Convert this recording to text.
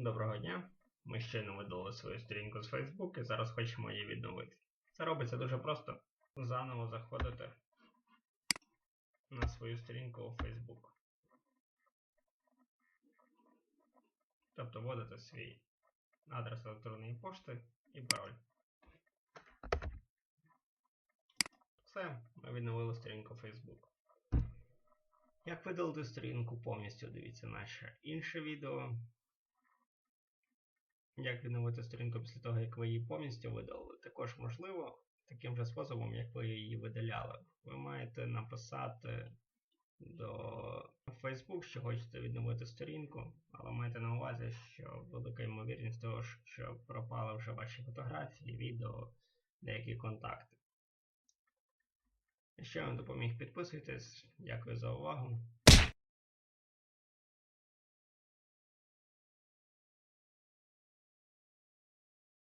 Доброго дня. Ми щойно видали свою сторінку з Facebook і зараз хочемо її відновити. Це робиться дуже просто. Заново заходите на свою сторінку у Facebook. Тобто вводите свій адрес електронної пошти і пароль. Все, ми відновили сторінку Facebook. Як видалити сторінку повністю, дивіться наше інше відео. Як відновити сторінку після того, як ви її повністю видалили, також можливо таким же способом, як ви її видаляли. Ви маєте написати до Facebook, що хочете відновити сторінку, але маєте на увазі, що велика ймовірність того, що пропали вже ваші фотографії, відео, деякі контакти. Якщо вам допоміг, підписуйтесь. Дякую за увагу.